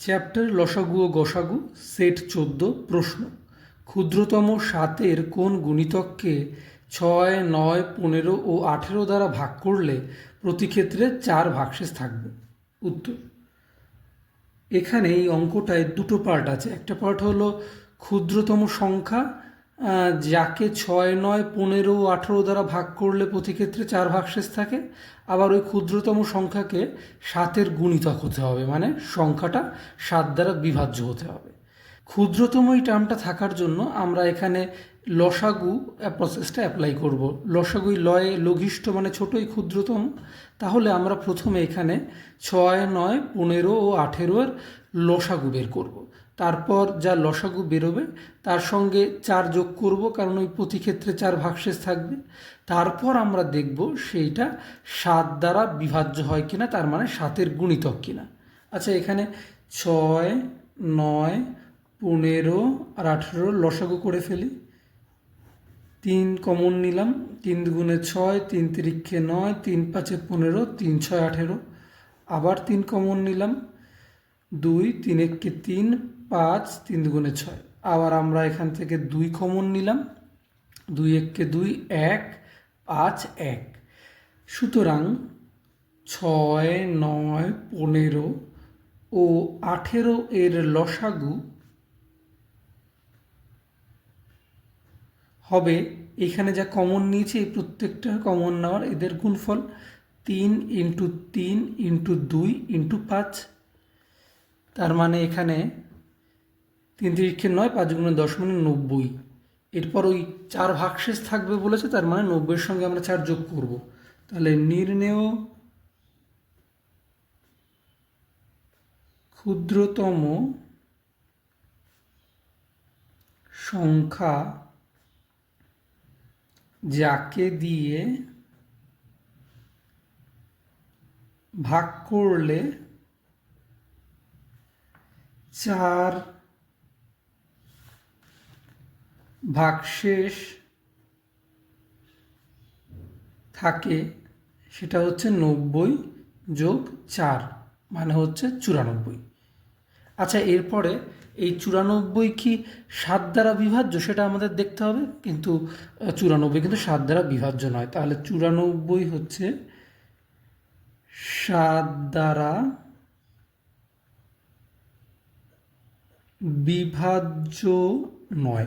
Chapter লসাগু ও গসাগু set চোদ্দ, প্রশ্ন। ক্ষুদ্রতম সাতের কোন গুণিতককে ছয়, নয়, পনেরো ও আঠেরো দ্বারা ভাগ করলে প্রতি ক্ষেত্রে চার ভাগশেষ থাকবে? উত্তর। এখানে এই অঙ্কটায় দুটো পার্ট আছে। একটা পার্ট হলো ক্ষুদ্রতম সংখ্যা যাকে ছয়, নয়, পনেরো, আঠেরো দ্বারা ভাগ করলে প্রতি ক্ষেত্রে চার ভাগশেষ থাকে। আবার ওই ক্ষুদ্রতম সংখ্যাকে সাতের গুণিতক হতে হবে মানে সংখ্যাটা সাত দ্বারা বিভাজ্য হতে হবে। ক্ষুদ্রতম এই টার্মটা থাকার জন্য আমরা এখানে লসাগু প্রসেসটা অ্যাপ্লাই করব। লসাগুই লয়ে, লঘিষ্ঠ মানে ছোটই ক্ষুদ্রতম। তাহলে আমরা প্রথমে এখানে ছয়, নয়, পনেরো ও আঠেরোর লসাগু বের করব। তারপর যা লসাগু বেরোবে, তার সঙ্গে চার যোগ করব, কারণ ওই প্রতি ক্ষেত্রে চার ভাগশেষ থাকবে। তারপর আমরা দেখব সেইটা সাত দ্বারা বিভাজ্য হয় কিনা, তার মানে সাতের গুণিতক কিনা। আচ্ছা এখানে ছয়, নয়, পনেরো আর আঠেরো লসাগু করে ফেলি। তিন কমন নিলাম, তিন দুগুণে ছয়, তিন তিরিক্ষে নয়, তিন পাঁচে পনেরো, তিন ছয় আঠেরো। আবার তিন কমন নিলাম দুই তিন এককে তিন, পাঁচ তিন দুগুণে ছয়। আবার আমরা এখান থেকে দুই কমন নিলাম। দুই এককে দুই, এক, পাঁচ, এক। সুতরাং ছয়, নয়, পনেরো ও আঠেরো এর লসাগু হবে এখানে যা কমন নিয়েছে, এই প্রত্যেকটা কমন নেওয়ার এদের গুণফল। তিন ইন্টু তিন ইন্টু দুই ইন্টু পাঁচ। তার মানে এখানে তিন তিরিক্ষে নয়, পাঁচ গুণে দশ মানে নব্বই। এরপর ওই চার ভাগশেষ থাকবে বলেছে, তার মানে নব্বইয়ের সঙ্গে আমরা চার যোগ করব। তাহলে নির্ণেয় ক্ষুদ্রতম সংখ্যা যাকে দিয়ে ভাগ করলে চার ভাগশেষ থাকে, সেটা হচ্ছে নব্বই যোগ চার মানে হচ্ছে চুরানব্বই। আচ্ছা এরপরে এই চুরানব্বই কি সাত দ্বারা বিভাজ্য? সেটা আমাদের দেখতে হবে, কিন্তু চুরানব্বই কিন্তু সাত দ্বারা বিভাজ্য নয়। তাহলে চুরানব্বই হচ্ছে সাত দ্বারা বিভাজ্য নয়।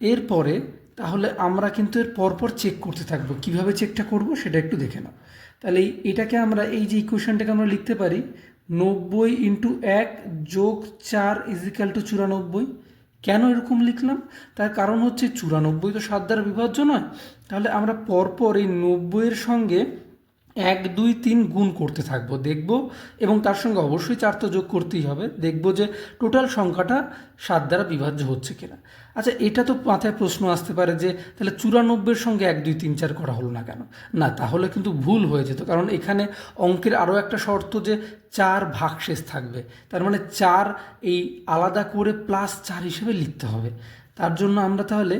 এরপরে তাহলে আমরা কিন্তু এর পরপর চেক করতে থাকব। কীভাবে চেকটা করব সেটা একটু দেখে নাও। তাহলে এটাকে আমরা এই যে ইকুয়েশনটাকে আমরা লিখতে পারি, নব্বই ইন্টু এক যোগ চার ইজিক্যাল টু চুরানব্বই। কেন এরকম লিখলাম? তার কারণ হচ্ছে চুরানব্বই তো সাত দ্বারা বিভাজ্য নয়। তাহলে আমরা পরপর এই নব্বইয়ের সঙ্গে এক, দুই, তিন গুণ করতে থাকব, দেখব, এবং তার সঙ্গে অবশ্যই চার তো যোগ করতেই হবে, দেখব যে টোটাল সংখ্যাটা সাত দ্বারা বিভাজ্য হচ্ছে কিনা। আচ্ছা এটা তো মাথায় প্রশ্ন আসতে পারে যে তাহলে চুরানব্বইয়ের সঙ্গে এক, দুই, তিন, চার করা হলো না কেন? না, তাহলে কিন্তু ভুল হয়ে যেত, কারণ এখানে অঙ্কের আরও একটা শর্ত যে চার ভাগশেষ থাকবে, তার মানে চার এই আলাদা করে প্লাস চার হিসেবে লিখতে হবে। তার জন্য আমরা তাহলে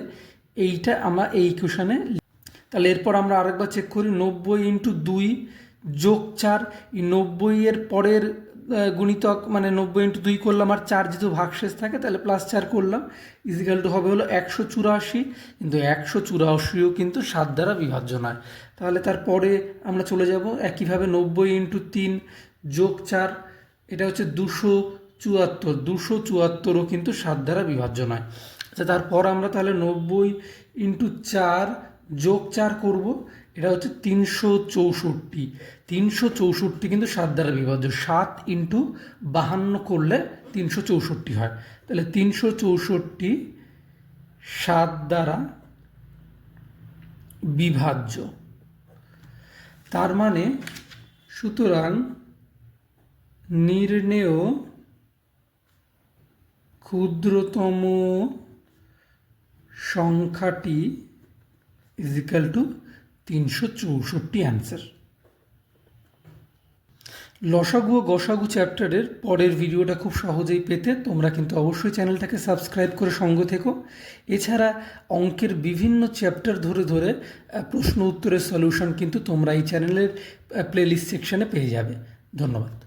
এইটা, আমরা এই ইকুয়েশনে তাহলে এরপর আমরা আরেকবার চেক করি, নব্বই ইন্টু দুই যোগ চার, এই নব্বই এর পরের গুণিতক মানে নব্বই ইন্টু দুই করলাম আর চার যেহেতু ভাগশেষ থাকে, তাহলে প্লাস চার করলাম ইজিক্যাল টু হবে হলো একশো চুরাশি, কিন্তু একশো চুরাশিও কিন্তু সাত দ্বারা বিভাজ্য নয়। তাহলে তারপরে আমরা চলে যাব, একইভাবে নব্বই ইন্টু তিন যোগ চার, এটা হচ্ছে দুশো চুয়াত্তর, দুশো চুয়াত্তরও কিন্তু সাত দ্বারা বিভাজ্য নয়। আচ্ছা তারপর আমরা তাহলে নব্বই ইন্টু চার যোগ চার করব, এটা হচ্ছে তিনশো চৌষট্টি। তিনশো চৌষট্টি কিন্তু সাত দ্বারা বিভাজ্য। সাত ইন্টু বাহান্ন করলে তিনশো চৌষট্টি হয়। তাহলে তিনশো চৌষট্টি সাত দ্বারা বিভাজ্য। তার মানে সুতরাং নির্ণেয় ক্ষুদ্রতম সংখ্যাটি ইজিক্যাল টু তিনশো চৌষট্টি অ্যান্সার লসাগু ও গসাগু চ্যাপ্টারের পরের ভিডিওটা খুব সহজেই পেতে তোমরা কিন্তু অবশ্যই চ্যানেলটাকে সাবস্ক্রাইব করে সঙ্গ থেকো। এছাড়া অঙ্কের বিভিন্ন চ্যাপ্টার ধরে ধরে প্রশ্ন উত্তরের সলিউশন কিন্তু তোমরা এই চ্যানেলের প্লেলিস্ট সেকশনে পেয়ে যাবে। ধন্যবাদ।